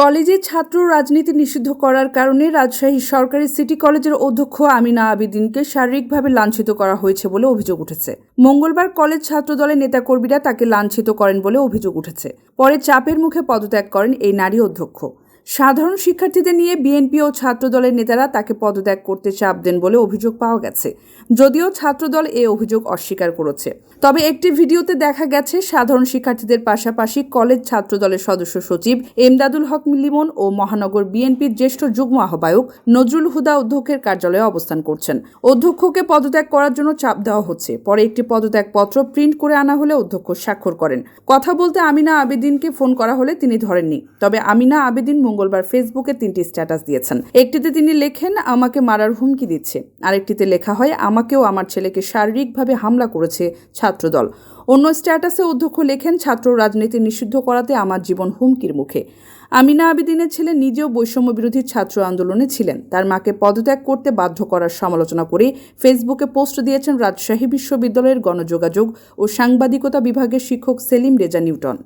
কলেজে ছাত্র রাজনীতি নিষিদ্ধ করার কারণে রাজশাহী সরকারি সিটি কলেজের অধ্যক্ষ আমিনা আবিদিনকে শারীরিকভাবে লাঞ্ছিত করা হয়েছে বলে অভিযোগ উঠেছে। মঙ্গলবার কলেজ ছাত্র দলের নেতাকর্মীরা তাকে লাঞ্ছিত করেন বলে অভিযোগ উঠেছে। পরে চাপের মুখে পদত্যাগ করেন এই নারী অধ্যক্ষ। সাধারণ শিক্ষার্থীদের নিয়ে বিএনপি ও ছাত্রদলের নেতারা তাকে পদত্যাগ করতে চাপ দেন বলে অভিযোগ পাওয়া গেছে। যদিও ছাত্রদল এ অভিযোগ অস্বীকার করেছে। তবে একটি ভিডিওতে দেখা গেছে, সাধারণ শিক্ষার্থীদের পাশাপাশি কলেজ ছাত্রদলের সদস্য সচিব এমদাদুল হক লিমন ও মহানগর বিএনপির জ্যেষ্ঠ যুগ্ম আহ্বায়ক নজরুল হুদা অধ্যক্ষের কার্যালয়ে অবস্থান করছেন। অধ্যক্ষকে পদত্যাগ করার জন্য চাপ দেওয়া হচ্ছে। পরে একটি পদত্যাগ পত্র প্রিন্ট করে আনা হলে অধ্যক্ষ স্বাক্ষর করেন। কথা বলতে আমিনা আবেদিনকে ফোন করা হলে তিনি ধরেননি। তবে আমিনা আবেদিন মঙ্গলবার ফেসবুকে তিনটি স্ট্যাটাস দিয়েছেন। একটিতে তিনি লেখেন, আমাকে মারার হুমকি দিচ্ছে। আরেকটিতে লেখা হয়, আমাকেও আমার ছেলেকে শারীরিকভাবে হামলা করেছে ছাত্রদল। অন্য স্ট্যাটাসে অধ্যক্ষ লেখেন, ছাত্র রাজনীতি নিষিদ্ধ করাতে আমার জীবন হুমকির মুখে। আমিনা আবেদিনের ছেলে নিজেও বৈষম্য বিরোধী ছাত্র আন্দোলনে ছিলেন। তার মাকে পদত্যাগ করতে বাধ্য করার সমালোচনা করে ফেসবুকে পোস্ট দিয়েছেন রাজশাহী বিশ্ববিদ্যালয়ের গণযোগাযোগ ও সাংবাদিকতা বিভাগের শিক্ষক সেলিম রেজা নিউটন।